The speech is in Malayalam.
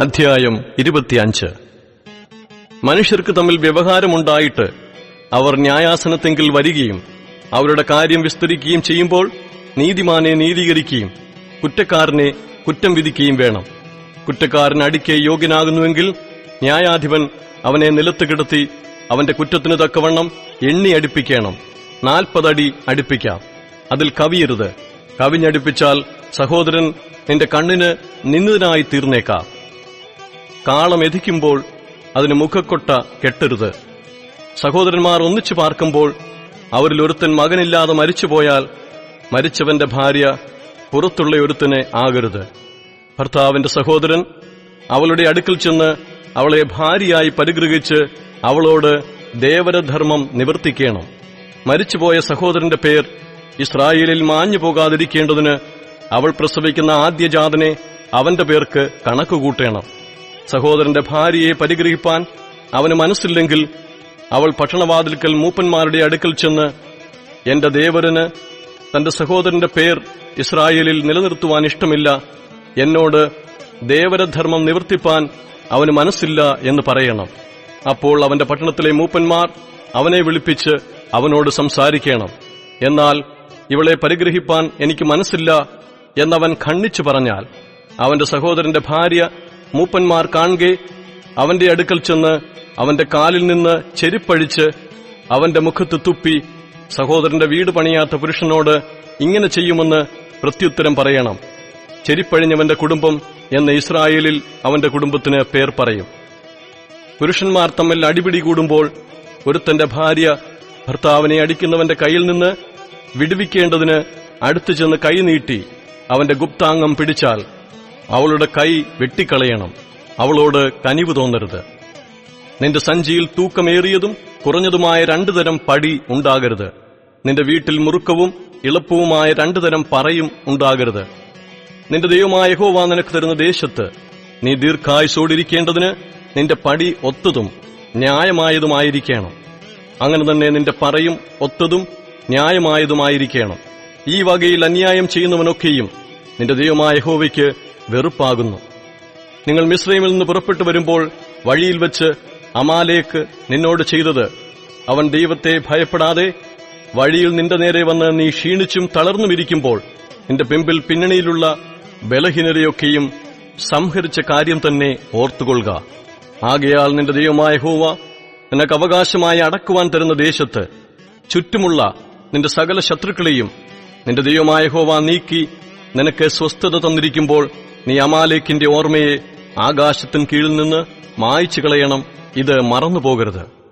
അധ്യായം ഇരുപത്തിയഞ്ച്. മനുഷ്യർക്ക് തമ്മിൽ വ്യവഹാരമുണ്ടായിട്ട് അവർ ന്യായാസനത്തെങ്കിൽ വരികയും അവരുടെ കാര്യം വിസ്തരിക്കുകയും ചെയ്യുമ്പോൾ നീതിമാനെ നീതീകരിക്കുകയും കുറ്റക്കാരനെ കുറ്റം വിധിക്കുകയും വേണം. കുറ്റക്കാരൻ അടിക്കെ യോഗ്യനാകുന്നുവെങ്കിൽ ന്യായാധിപൻ അവനെ നിലത്ത് കിടത്തി അവന്റെ കുറ്റത്തിന് തക്കവണ്ണം എണ്ണി അടിപ്പിക്കണം. നാൽപ്പതടി അടിപ്പിക്കാം. അതിൽ കവിയരുത്. കവിഞ്ഞടിപ്പിച്ചാൽ സഹോദരൻ നിന്റെ കണ്ണിന് നിന്നതിനായി തീർന്നേക്കാം. കാളം എതിക്കുമ്പോൾ അതിന് മുഖക്കൊട്ട കെട്ടരുത്. സഹോദരന്മാർ ഒന്നിച്ചു പാർക്കുമ്പോൾ അവരിൽ ഒരുത്തൻ മകനില്ലാതെ മരിച്ചുപോയാൽ മരിച്ചവന്റെ ഭാര്യ പുറത്തുള്ള ഒരുത്തനെ ആകരുത്. ഭർത്താവിന്റെ സഹോദരൻ അവളുടെ അടുക്കൽ ചെന്ന് അവളെ ഭാര്യയായി പരിഗ്രഹിച്ച് അവളോട് ദേവരധർമ്മം നിവർത്തിക്കണം. മരിച്ചുപോയ സഹോദരന്റെ പേർ ഇസ്രായേലിൽ മാഞ്ഞു പോകാതിരിക്കേണ്ടതിന് അവൾ പ്രസവിക്കുന്ന ആദ്യജാതനെ അവന്റെ പേർക്ക് കണക്കുകൂട്ടേണം. സഹോദരന്റെ ഭാര്യയെ പരിഗ്രഹിപ്പാൻ അവന് മനസ്സില്ലെങ്കിൽ അവൾ പട്ടണവാതിൽക്കൽ മൂപ്പന്മാരുടെ അടുക്കൽ ചെന്ന് എന്റെ ദേവരന് തന്റെ സഹോദരന്റെ പേർ ഇസ്രായേലിൽ നിലനിർത്തുവാൻ ഇഷ്ടമില്ല. എന്നോട് ദേവരധർമ്മം നിവർത്തിപ്പാൻ അവന് മനസ്സില്ല എന്ന് പറയണം. അപ്പോൾ അവന്റെ പട്ടണത്തിലെ മൂപ്പന്മാർ അവനെ വിളിപ്പിച്ച് അവനോട് സംസാരിക്കണം. എന്നാൽ ഇവളെ പരിഗ്രഹിപ്പാൻ എനിക്ക് മനസ്സില്ല എന്നവൻ ഖണ്ഡിച്ചു പറഞ്ഞാൽ അവന്റെ സഹോദരന്റെ ഭാര്യ മൂപ്പന്മാർ കാണുകെ അവന്റെ അടുക്കൽ ചെന്ന് അവന്റെ കാലിൽ നിന്ന് ചെരിപ്പഴിച്ച് അവന്റെ മുഖത്ത് തുപ്പി സഹോദരന്റെ വീട് പണിയാത്ത പുരുഷനോട് ഇങ്ങനെ ചെയ്യുമെന്ന് പ്രത്യുത്തരം പറയണം. ചെരിപ്പഴിഞ്ഞവന്റെ കുടുംബം എന്ന ഇസ്രായേലിൽ അവന്റെ കുടുംബത്തിന് പേർ പറയും. പുരുഷന്മാർ തമ്മിൽ അടിപിടി കൂടുമ്പോൾ ഒരുത്തന്റെ ഭാര്യ ഭർത്താവിനെ അടിക്കുന്നവന്റെ കയ്യിൽ നിന്ന് വിടുവിക്കേണ്ടതിന് അടുത്തു ചെന്ന് കൈ നീട്ടി അവന്റെ ഗുപ്താംഗം പിടിച്ചാൽ അവളുടെ കൈ വെട്ടിക്കളയണം. അവളോട് കനിവ് തോന്നരുത്. നിന്റെ സഞ്ചിയിൽ തൂക്കമേറിയതും കുറഞ്ഞതുമായ രണ്ടു തരം പടി ഉണ്ടാകരുത്. നിന്റെ വീട്ടിൽ മുറുക്കവും ഇളപ്പവുമായ രണ്ടു തരം പറയും ഉണ്ടാകരുത്. നിന്റെ ദൈവമായ ഹോവാ നിനക്ക് തരുന്ന ദേശത്ത് നീ ദീർഘായുസോടിരിക്കേണ്ടതിന് നിന്റെ പടി ഒത്തതും ന്യായമായതുമായിരിക്കണം. അങ്ങനെ തന്നെ നിന്റെ പറയും ഒത്തതും ന്യായമായതുമായിരിക്കണം. ഈ വകയിൽ അന്യായം ചെയ്യുന്നവനൊക്കെയും നിന്റെ ദൈവമായ യഹോവയ്ക്ക് വെറുപ്പാകുന്നു. നിങ്ങൾ മിശ്രൈമിൽ നിന്ന് പുറപ്പെട്ടു വരുമ്പോൾ വഴിയിൽ വെച്ച് അമാലേക്ക് നിന്നോട് ചെയ്തത് അവൻ ദൈവത്തെ ഭയപ്പെടാതെ വഴിയിൽ നിന്റെ നേരെ വന്ന് നീ ക്ഷീണിച്ചും തളർന്നുമിരിക്കുമ്പോൾ നിന്റെ പിമ്പിൽ പിന്നണിയിലുള്ള ബലഹീനതയൊക്കെയും സംഹരിച്ച കാര്യം തന്നെ ഓർത്തുകൊള്ളുക. ആകയാൽ നിന്റെ ദൈവമായ ഹോവ നിനക്ക് അവകാശമായി അടക്കുവാൻ തരുന്ന ദേശത്ത് ചുറ്റുമുള്ള നിന്റെ സകല ശത്രുക്കളെയും നിന്റെ ദൈവമായ ഹോവ നീക്കി നിനക്ക് സ്വസ്ഥത തന്നിരിക്കുമ്പോൾ നീ അമാലേക്കിന്റെ ഓർമ്മയെ ആകാശത്തിൻ കീഴിൽ നിന്ന് മായ്ച്ചു കളയണം. ഇത് മറന്നുപോകരുത്.